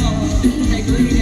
ก่อนให้เคย